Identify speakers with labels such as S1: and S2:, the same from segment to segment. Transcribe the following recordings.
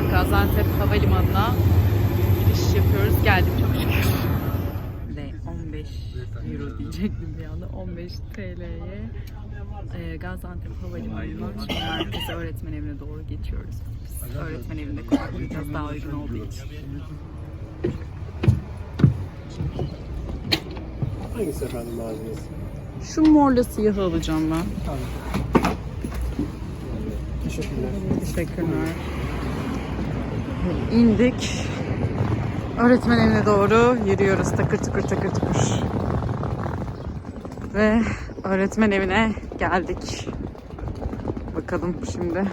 S1: anda Gaziantep Havalimanı'na giriş yapıyoruz. Geldik çok şükür. Ve 15 euro diyecektim bir anda. 15 TL'ye e, Gaziantep Havalimanı'ndan şimdi merkeze öğretmen evine doğru geçiyoruz. Biz öğretmen evinde konaklayacağız daha uygun olduğu için.
S2: Hangisi efendim malzemesi?
S1: Şu morla siyahı alacağım ben.
S2: Teşekkürler.
S1: Teşekkürler. İndik. Öğretmen evine doğru yürüyoruz takır tıkır takır tıkır. Ve öğretmen evine geldik. Bakalım şimdi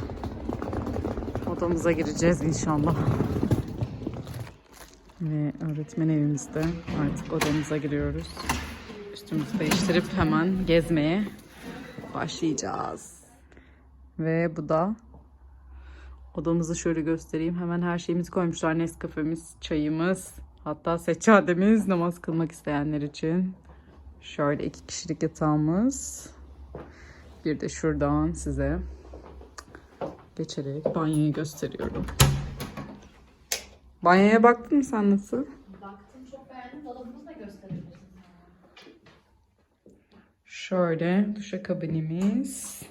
S1: odamıza gireceğiz inşallah. Ve öğretmen evimizde artık odamıza giriyoruz. Üstümüzü değiştirip hemen gezmeye başlayacağız. Ve bu da odamızı şöyle göstereyim. Hemen her şeyimizi koymuşlar. Nescafe'miz, çayımız, hatta seccademiz namaz kılmak isteyenler için. Şöyle iki kişilik yatağımız. Bir de şuradan size geçerek banyoyu gösteriyorum. Banyoya baktın mı sen nasıl?
S3: Baktım çok beğendim. Dolabımızı da gösterebilirsin.
S1: Şöyle duşakabinimiz.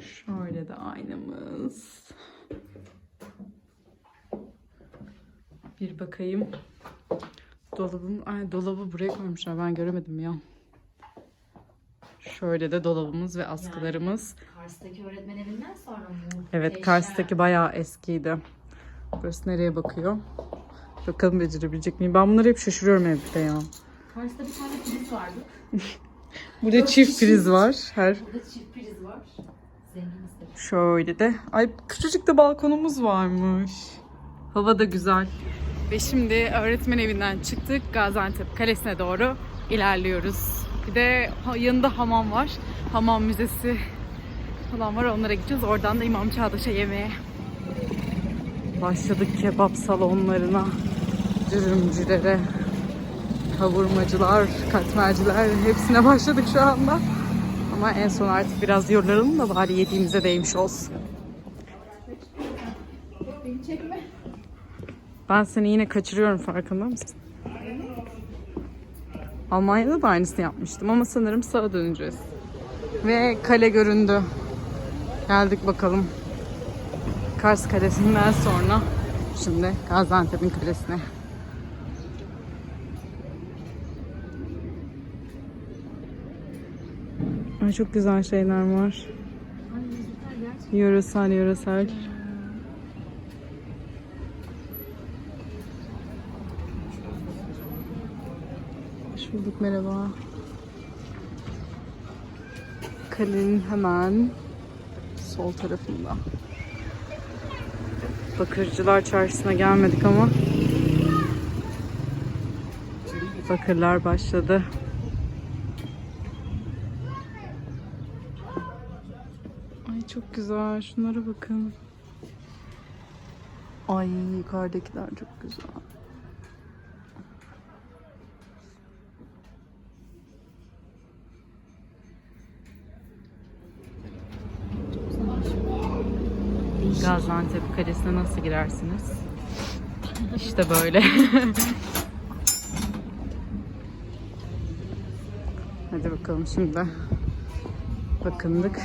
S1: Şöyle de aynamız. Bir bakayım. Dolabım, ay dolabı buraya koymuşlar. Ben göremedim ya. Şöyle de dolabımız ve askılarımız.
S3: Kars'taki öğretmen evinden sonra mı?
S1: Evet. Kars'taki bayağı eskiydi. Burası nereye bakıyor? Bakalım becerebilecek miyim? Ben bunları hep şaşırıyorum evde ya.
S3: Kars'ta bir tane priz vardı.
S1: Burada çift priz var. Her
S3: Burada çift priz var. Zenginiz de.
S1: Şöyle de. Ay küçücük de balkonumuz varmış. Hava da güzel. Ve şimdi öğretmen evinden çıktık. Gaziantep Kalesi'ne doğru ilerliyoruz. Bir de yanında hamam var. Hamam müzesi falan var. Onlara gideceğiz. Oradan da İmam Çağdaş'a yemeğe. Başladık kebap salonlarına, dürümcülere, kavurmacılar, katmerciler hepsine başladık şu anda. Ama en son artık biraz yorulalım da bari yediğimize değmiş olsun.
S3: Beni çekme.
S1: Ben seni yine kaçırıyorum farkında mısın? Almanya'da da aynısını yapmıştım ama sanırım sağa döneceğiz. Ve kale göründü. Geldik bakalım. Kars Kalesi'nden sonra şimdi Gaziantep'in kalesine. Ay çok güzel şeyler var. Yöresel yöresel. Hoş bulduk merhaba. Kalenin hemen sol tarafında. Bakırcılar Çarşısı'na gelmedik ama bakırlar başladı. Ay çok güzel. Şunlara bakın. Ay yukarıdakiler çok güzel. Gaziantep Kalesi'ne nasıl girersiniz? İşte böyle. Hadi bakalım şimdi. Bakındık.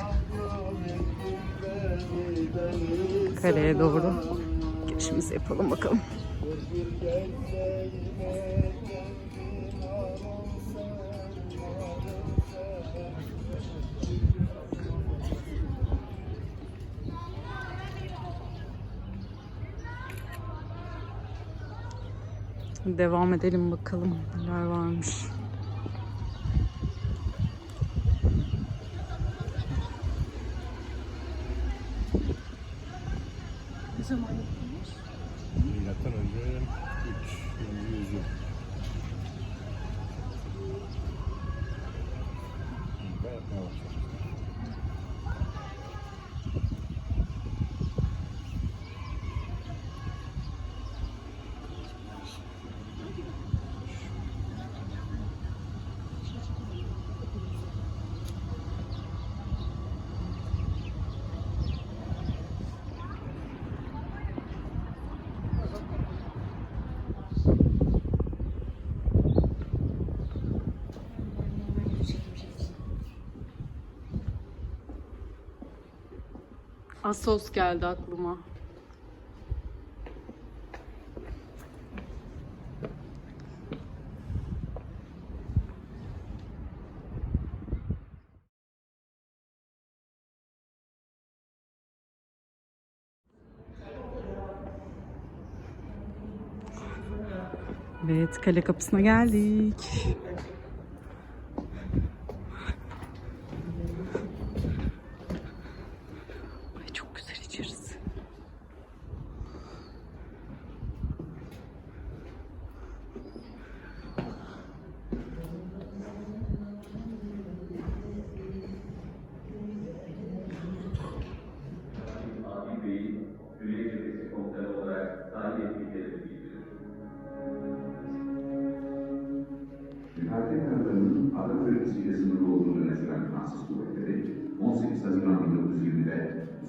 S1: Kaleye doğru girişimizi yapalım bakalım. Devam edelim bakalım neler varmış.
S2: Milattan önce 3 yüzyıl. Burada yapmaya başlamışlar.
S1: Asos geldi aklıma. Evet, kale kapısına geldik.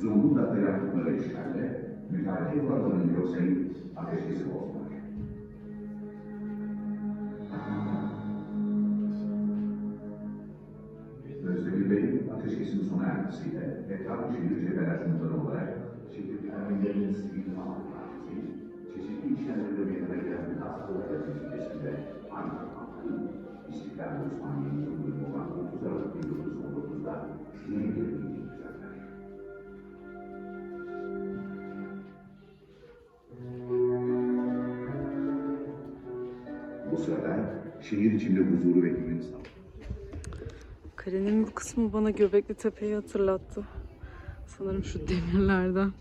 S4: Zonguldak'ta yaptıkları işlerle müharebe yaparlarının yok sayıp ateşkesi bozdular. Özdemir Bey, ateşkesin sona ermesiyle etrafı şehir cepheler komutanı olarak şehir ermenilerinin sivil alan partisi, çeşitli işlemlerde meydana gelen müdafaa neticesinde aynı zamanda İstiklal Osmaniye'nin yıldönümü olan 30 Aralık 1919'da yeni sırada şehir içinde huzuru ve güveni.
S1: Kalenin bu kısmı bana Göbekli Tepe'yi hatırlattı. Sanırım şu demirlerden.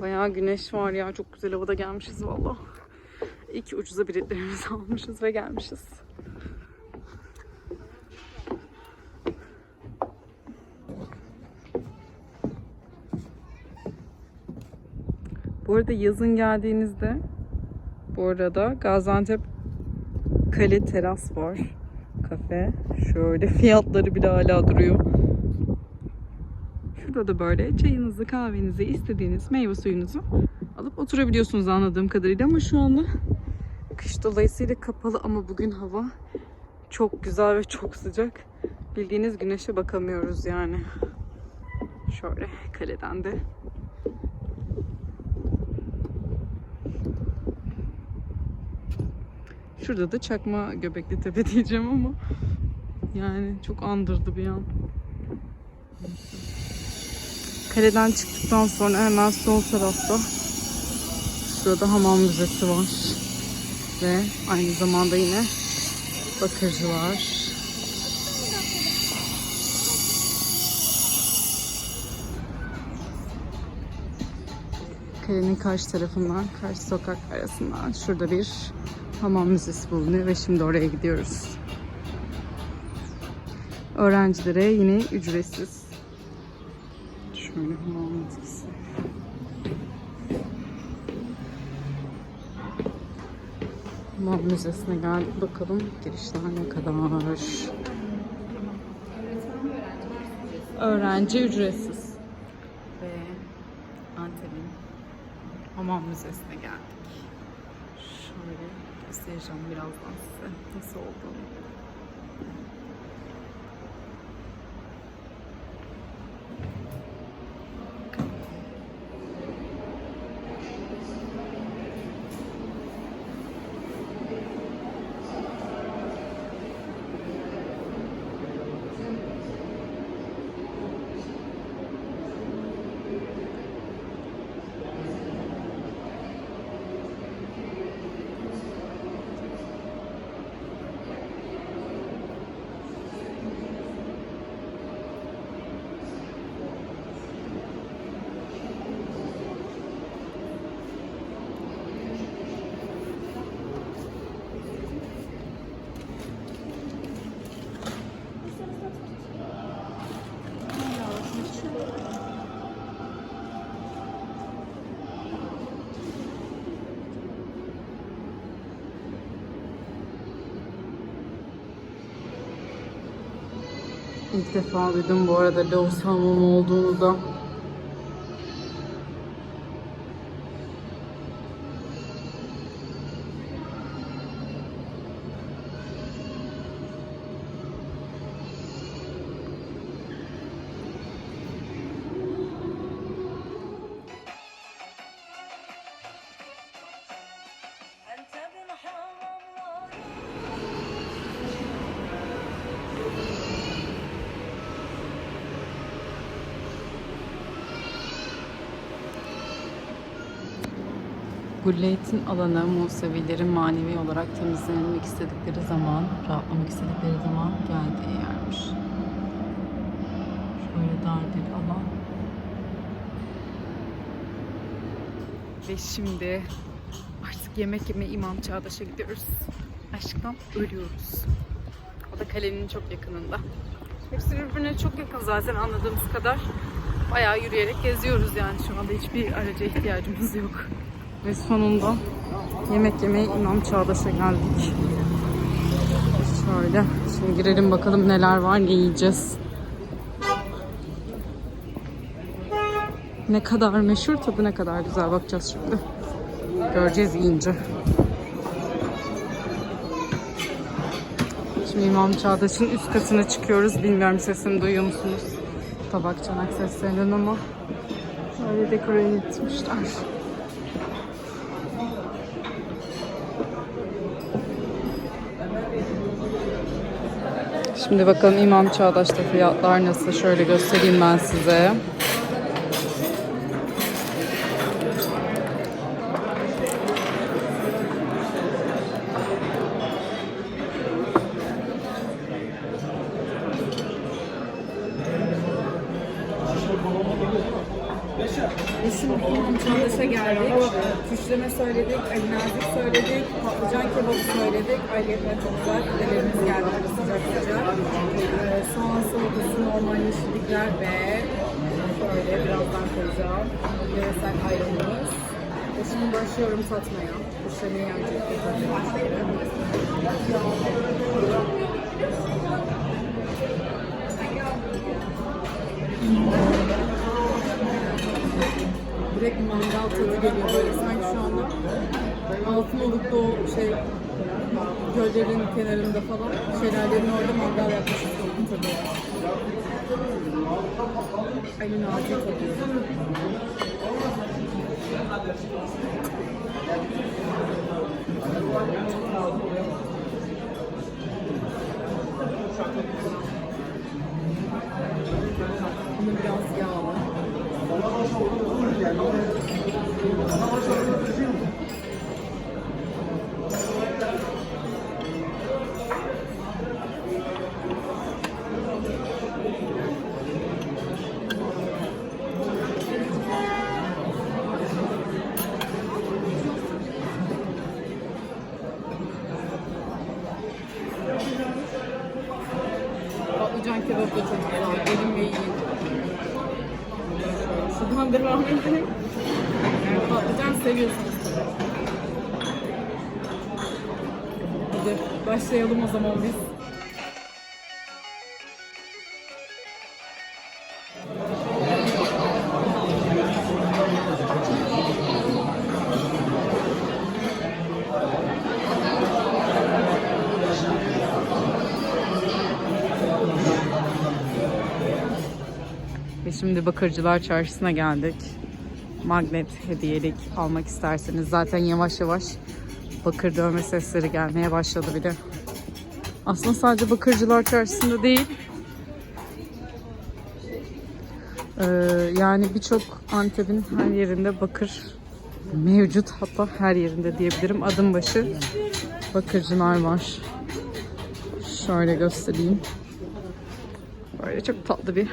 S1: Bayağı güneş var ya. Çok güzel havada gelmişiz valla. İyi ki ucuza biletlerimizi almışız ve gelmişiz. Bu arada yazın geldiğinizde bu arada Gaziantep Kale teras var. Kafe. Şöyle fiyatları bile hala duruyor. Şurada da böyle çayınızı, kahvenizi, istediğiniz meyve suyunuzu alıp oturabiliyorsunuz anladığım kadarıyla ama şu anda kış dolayısıyla kapalı ama bugün hava çok güzel ve çok sıcak. Bildiğiniz güneşe bakamıyoruz yani. Şöyle kaleden de Şurada da çakma Göbekli Tepe diyeceğim ama yani çok andırdı bir an. Kaleden çıktıktan sonra hemen sol tarafta şurada hamam müzesi var. Ve aynı zamanda yine bakırcı Kalenin karşı tarafından, karşı sokak arasından şurada bir hamam müzesi bulunuyor ve şimdi oraya gidiyoruz. Öğrencilere yine ücretsiz. Şöyle hamam müzesi. Hamam müzesine geldik bakalım girişler ne kadar. Öğrenci ücretsiz. Ve Antep'in hamam müzesine geldik. Şöyle göstereceğim birazdan size nasıl olduğunu. İlk defa duydum bu arada Loğus Hamam olduğunu da. Gulleyt'in alanı Musevilerin manevi olarak temizlenmek istedikleri zaman, rahatlamak istedikleri zaman geldiği yermiş. Şöyle dar bir alan. Ve şimdi artık yemek yeme İmam Çağdaş'a gidiyoruz. Aşktan ölüyoruz. O da kalenin çok yakınında. Hepsi birbirine çok yakın zaten anladığımız kadar. Bayağı yürüyerek geziyoruz yani şu anda hiçbir araca ihtiyacımız yok. Ve sonunda yemek yemeye İmam Çağdaş'a geldik. Şöyle şimdi girelim bakalım neler var ne yiyeceğiz. Ne kadar meşhur tadı ne kadar güzel bakacağız şimdi. Göreceğiz yiyince. Şimdi İmam Çağdaş'ın üst katına çıkıyoruz. Bilmiyorum sesini duyuyor musunuz? Tabak çanak seslerinden ama böyle dekore etmişler. Şimdi bakalım İmam Çağdaş'ta fiyatlar nasıl? Şöyle göstereyim ben size. Şimdi İmam Çağdaş'a geldik. Küşleme söyledik, Ali Nazik söyledik, patlıcan kebabı söyledik. Ayrıca çok güzel pidelerimiz geldi sıcak sıcak. Ee, soğan salatası, normal yeşillikler ve şöyle birazdan koyacağım. Yöresel ayranımız. Ve şimdi başlıyorum tatmaya. Öncelikle tatmaya direkt mangal tadı geliyor böyle sanki şu anda Altınoluk'ta o şey göllerin kenarında falan şelalelerin orada mangal yapmışız onun tadı. Elin ağzı tadıyor. Kebabı da çok güzel. Gelin ve yiyin. Şuradan devam edelim. Patlıcan seviyorsunuz tabii. Hadi başlayalım o zaman biz. Şimdi Bakırcılar Çarşısı'na geldik. Magnet hediyelik almak isterseniz zaten yavaş yavaş bakır dövme sesleri gelmeye başladı bile. Aslında sadece Bakırcılar Çarşısı'nda değil. Ee, yani birçok Antep'in her yerinde bakır mevcut. Hatta her yerinde diyebilirim. Adım başı bakırcılar var. Şöyle göstereyim. Böyle çok tatlı bir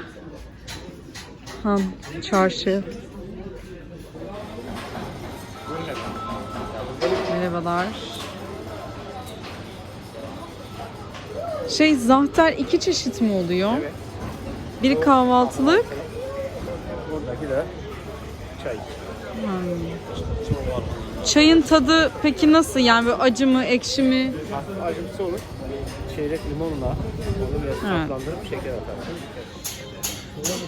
S1: Han çarşı. Merhabalar. Şey zahter iki çeşit mi oluyor? Biri kahvaltılık.
S2: Buradaki de çay.
S1: Çayın tadı peki nasıl? Yani böyle acı mı, ekşi mi?
S2: Acımsı olur. Çeyrek limonla onu biraz
S1: Evet.
S2: tatlandırıp şeker atarsın.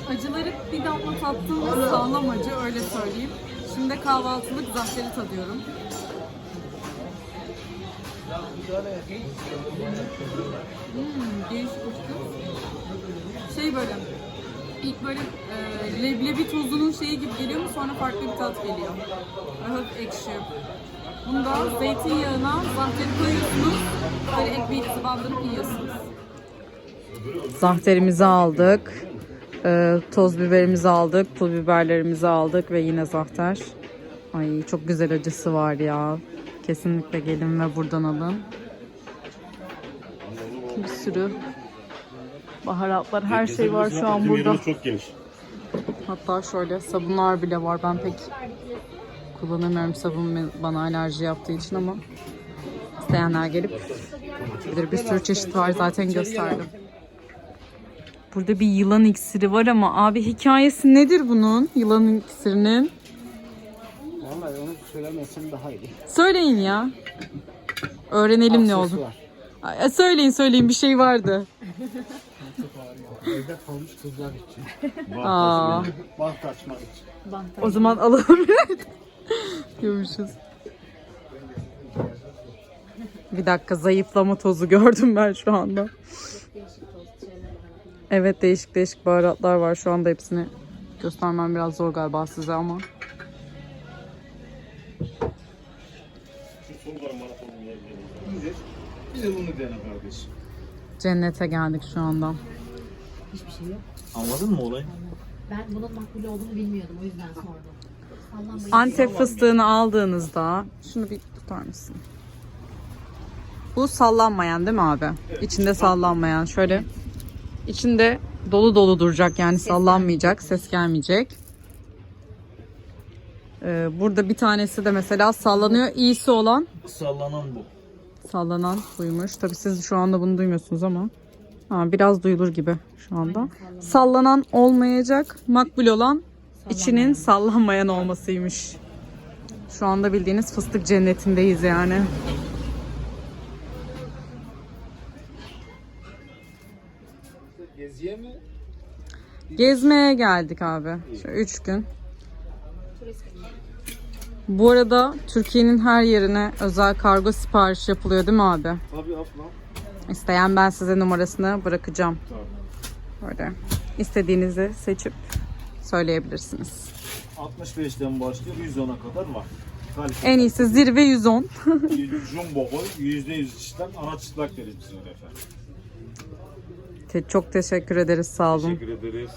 S5: Acıları bir damla tattığımız sağlam acı öyle söyleyeyim. Şimdi kahvaltılık zahteri tadıyorum. Hmm, değişik uçtu. Şey böyle, ilk böyle e, leblebi tozunun şeyi gibi geliyor mu sonra farklı bir tat geliyor. Hafif ekşi. Bunda zeytinyağına zahteri koyuyorsunuz, böyle ekmeği bandırıp yiyorsunuz.
S1: Zahterimizi aldık. Ee, toz biberimizi aldık. Pul biberlerimizi aldık ve yine zahter. Ay çok güzel acısı var ya. Kesinlikle gelin ve buradan alın. Bir sürü baharatlar, her şey var şu an burada.
S2: çok geniş.
S1: Hatta şöyle sabunlar bile var. Ben pek kullanamıyorum sabun bana alerji yaptığı için ama isteyenler gelip bir, bir sürü çeşit var zaten gösterdim. Burada bir yılan iksiri var ama abi hikayesi nedir bunun? Yılan iksirinin.
S2: Vallahi onu söylemezsen daha iyi.
S1: Söyleyin ya. Öğrenelim ne oldu. Ay, Söyleyin söyleyin bir şey vardı.
S2: Evde kalmış kızlar için.
S1: Aa,
S2: Baht açmak için.
S1: o zaman alalım. Diyormuşuz. Bir dakika zayıflama tozu gördüm ben şu anda. Evet değişik değişik baharatlar var şu anda hepsini göstermem biraz zor galiba size ama.
S2: Bir de bunu dene kardeşim.
S1: Cennete geldik şu anda.
S3: Hiçbir şey yok.
S2: Anladın mı olayı?
S3: Ben bunun makbul olduğunu bilmiyordum. O yüzden sordum.
S1: Antep fıstığını aldığınızda şunu bir tutar mısın? Bu sallanmayan değil mi abi? İçinde sallanmayan. Şöyle içinde dolu dolu duracak yani sallanmayacak, ses gelmeyecek. Ee, burada bir tanesi de mesela sallanıyor. İyisi olan
S2: Sallanan bu.
S1: sallanan buymuş. Tabii siz şu anda bunu duymuyorsunuz ama ha, biraz duyulur gibi şu anda. Sallanan olmayacak, makbul olan içinin sallanmayan olmasıymış. Şu anda bildiğiniz fıstık cennetindeyiz yani.
S2: Geziye mi?
S1: Gezmeye geldik abi. Şu üç gün. Bu arada Türkiye'nin her yerine özel kargo sipariş yapılıyor değil mi abi?
S2: Tabii abla.
S1: İsteyen ben size numarasını bırakacağım. Böyle istediğinizi seçip söyleyebilirsiniz.
S2: 65'ten başlıyor 110'a kadar var. Kalite.
S1: En iyisi zirve 110.
S2: Jumbo boy %100 işlem ana çıtlak deriz bizim efendim.
S1: Te- Çok teşekkür ederiz sağ olun.
S2: Teşekkür ederiz.